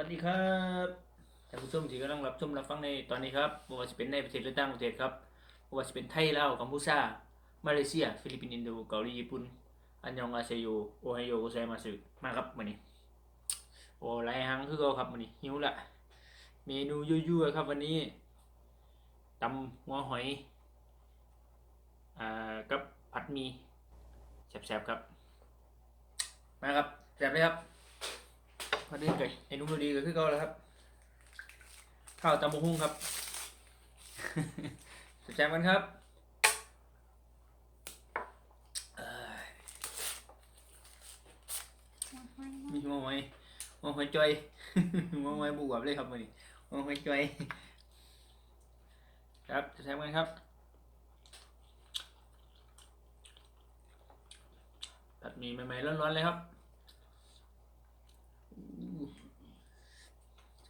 วัสดีครับท่านผู้ชมที่กำลังรับชมรับฟังในตอนนี้ครับไม่ว่าจะเป็นในประเทศหรือต่างประเทศครับไม่ว่าจะเป็นไทยลาวกัมพูชามาเลเซีย ฟิลิปปินส์อินโดเกาหลีญี่ปุ่นอันยองอาเซโยโอไฮโอโกไซมาสึมาครับมื้อนี้โอ้หลายหังคือเก่าครับมื้อนี้หิวละเมนูยั่วๆครับวันนี้ตำหัวหอยอ่ากับผัดหมีแซ่บๆครับมาครับแซ่บเลยครับ มาเดินไก่ไอ้นุ่มดูดีก็คือเก่าแล้วครับข้าวตำบักหุ่งครับแซ่บๆกันครับเอ้ยมีหัวหอยหัวหอยจอยหัวหอยบวบเลยครับวันนี้หัวหอยจอยครับแซ่บๆกันครับผัดหมี่ใหม่ๆร้อนๆเลยครับ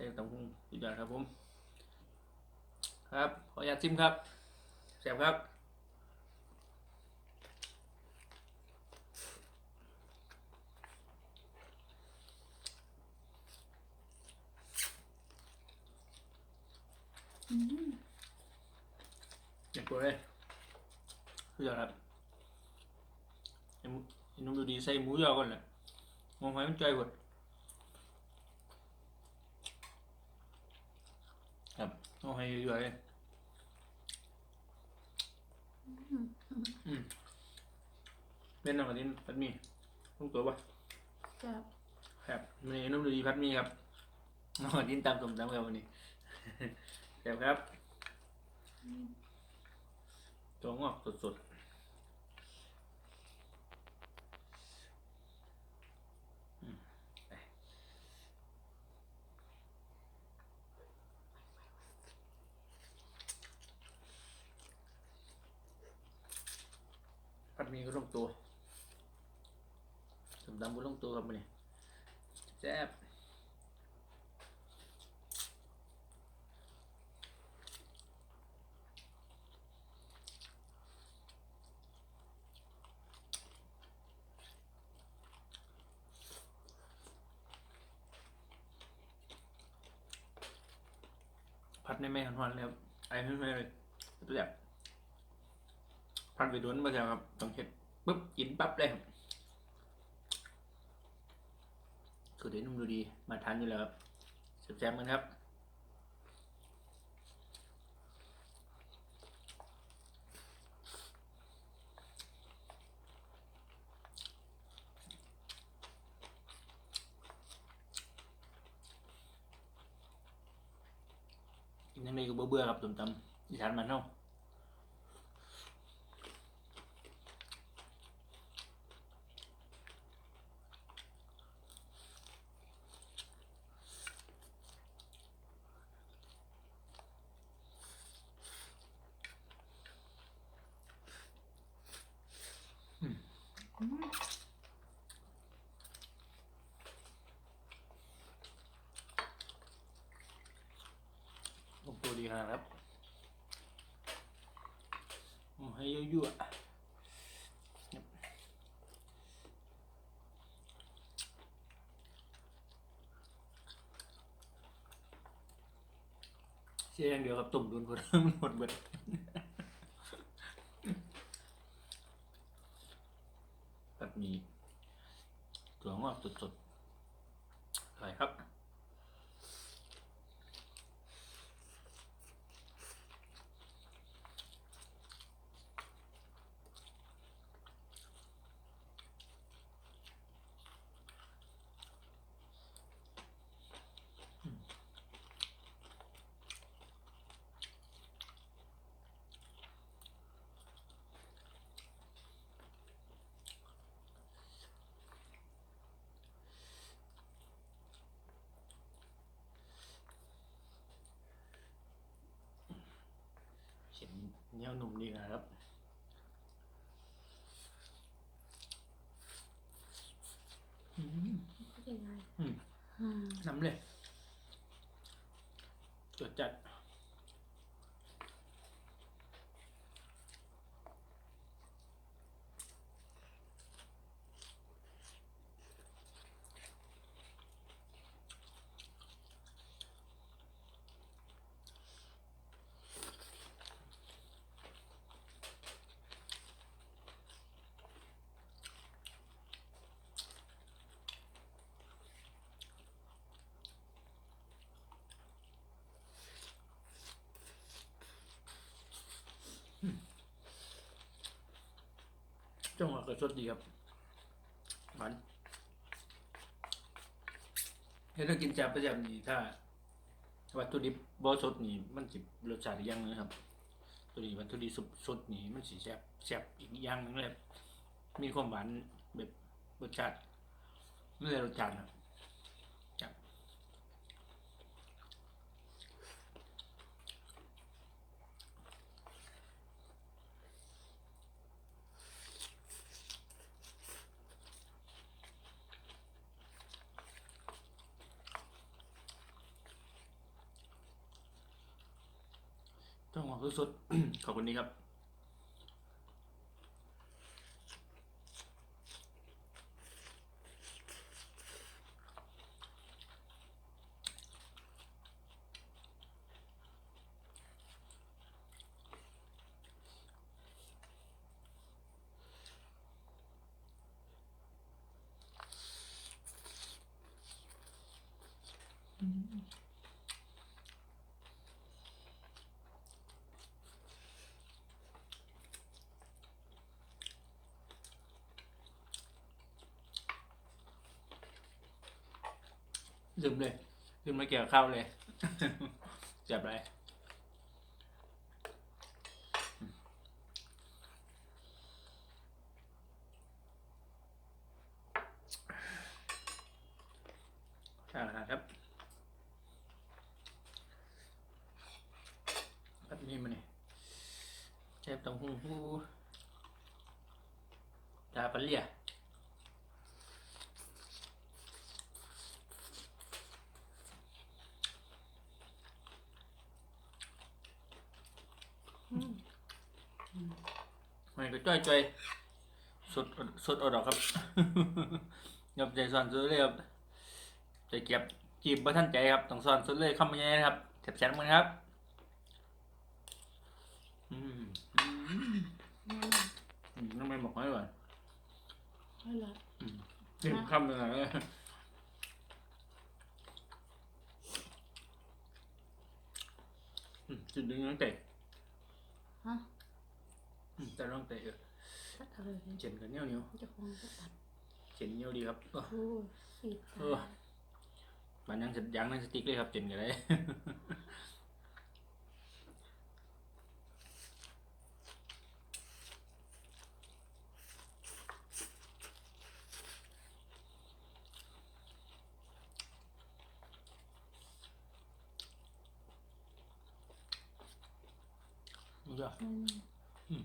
ใส่เต้าหู้สุดยอดครับผม ครับขออยากชิมครับแซ่บครับเจ็บปวดเลยสุดยอดครับไอ้หมูไอ้นุ่มดูดีใส่หมูยอก่อนแหละมองไว้มันใจหมด ครับมองให้เยอะๆเลยอืมเป็นหนังกระดิ่งพัดหมีลุงตัวปะจะครับวันนี้นุ่มดูดีพัดหมีครับน้องกระดิ่งตามสมตามครับวันนี้แซ่บครับตัวงอกสดๆอืมไปผัดหมี ก็ลงตัวสมตำก็ลงตัวครับวันนี้แซ่บพัดในไม่หันวันเลยครับไอ้ไม่ไม่เลยแบบ พัดไปโดนมาแล้วครับต้องเห็ดปุ๊บกินปั๊บเลยครับสูตรเด็ดนุ่มดูดีมาทานอยู่แล้วครับแซ่บๆกันครับกินยังไงก็เบื่อครับตุ่มตำอีสานมันเนาะ ลงตัวดีขนะครับให้ยั่วๆครับเสียอย่างเดียวครับตุ่มโดนคนมันหมดเบิดแบบนี้ถั่วงอกสดๆอร่อยครับ เสียง เหนียวหนุ่มดีนะครับ อืมเป็นไงอืมอืมน้ำเลยจดจัด ก็สดดีครับหวานถ้ากินแจ่บประจำนี่ถ้าวัตถุดิบบอสดนี่มันจิรสชาติอีกอย่างนึงครับ ตัวนี้วัตถุดิบสดนี่มันสีแซ่บแซ่บอีกอย่างนึงเลยมีความหวานแบบรสชาติไม่ใช่รสชาติครั ต้องหอมสดๆขอบคุณนี้ครับ ลืมเลยลืมมาเกี่ยวข้าวเลยเจ็บไรใช่แล้วครับแบบนี้มันนี่เจ็บตรงหูหูตาปลาเลีย มันก็จ้อยจ้อยๆสดสดเอดดอกครับยับใจสอนสุดเลยครับใจเก็บจีบบ่ท่านใจครับต้องสอนสุดเลยคำยังไงนะครับแฉบๆมันครับอืมอืมอืมน้ำมันบอกให้ก่อนไม่ละกินคำหนึ่งเลยอืมจุดดึงน้องเตะฮะ อืมแต่น้องเตะตัดอะไรเนี่ยเจ็นกันเหนียวเหนียวจะคงจะตัดเจ็นเหนียวดีครับเออโอ้ยสีตาเออมันยังสยังนั่งสติ๊กเลยครับเจ็นกันเลยนี่ก็อืม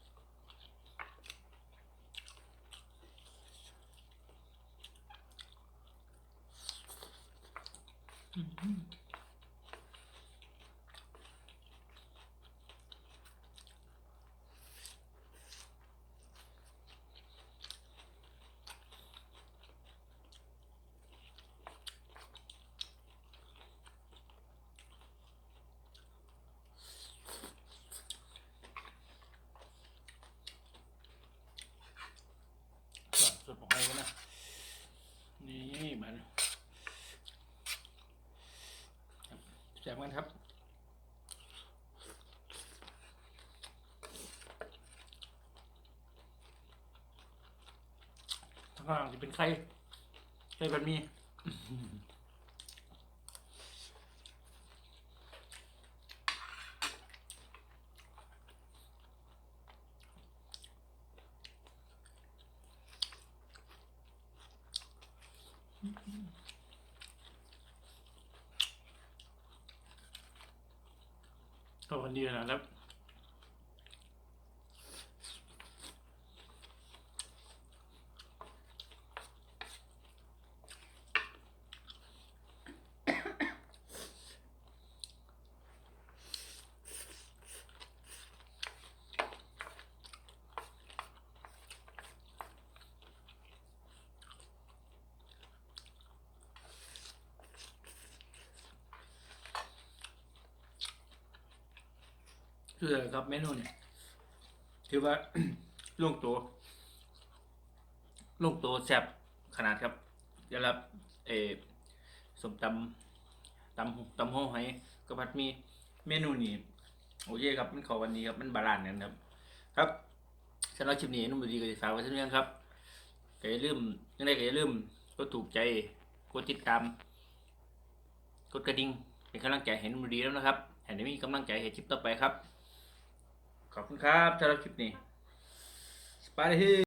มกันครับข้างล่างจะเป็นไข่ไข่แบบนี้ สวัสดีนะครับ คืออะไรครับเมนูเนี่ยถือว่าลูกโตลูกโตแซ่บขนาดครับจะรับเอสมตำตำตำห้อให้กระพัดมีเมนูนี้โอเคครับมันขอวันนี้ครับมันบาลานซ์กันครับ ครับฉันรับชิมนี้นุ่มดีกับสาวกันเช่นกันครับก็อย่าลืมยังไงก็อย่าลืมก็ถูกใจกดติดตาม กดกระดิ่งเป็นกำลังใจเห็นนุ่มดีแล้วนะครับเห็นได้มีกำลังใจเห็นชิปต่อไปครับ ขอบคุณครับสำหรับคลิปนี้ ไปเลย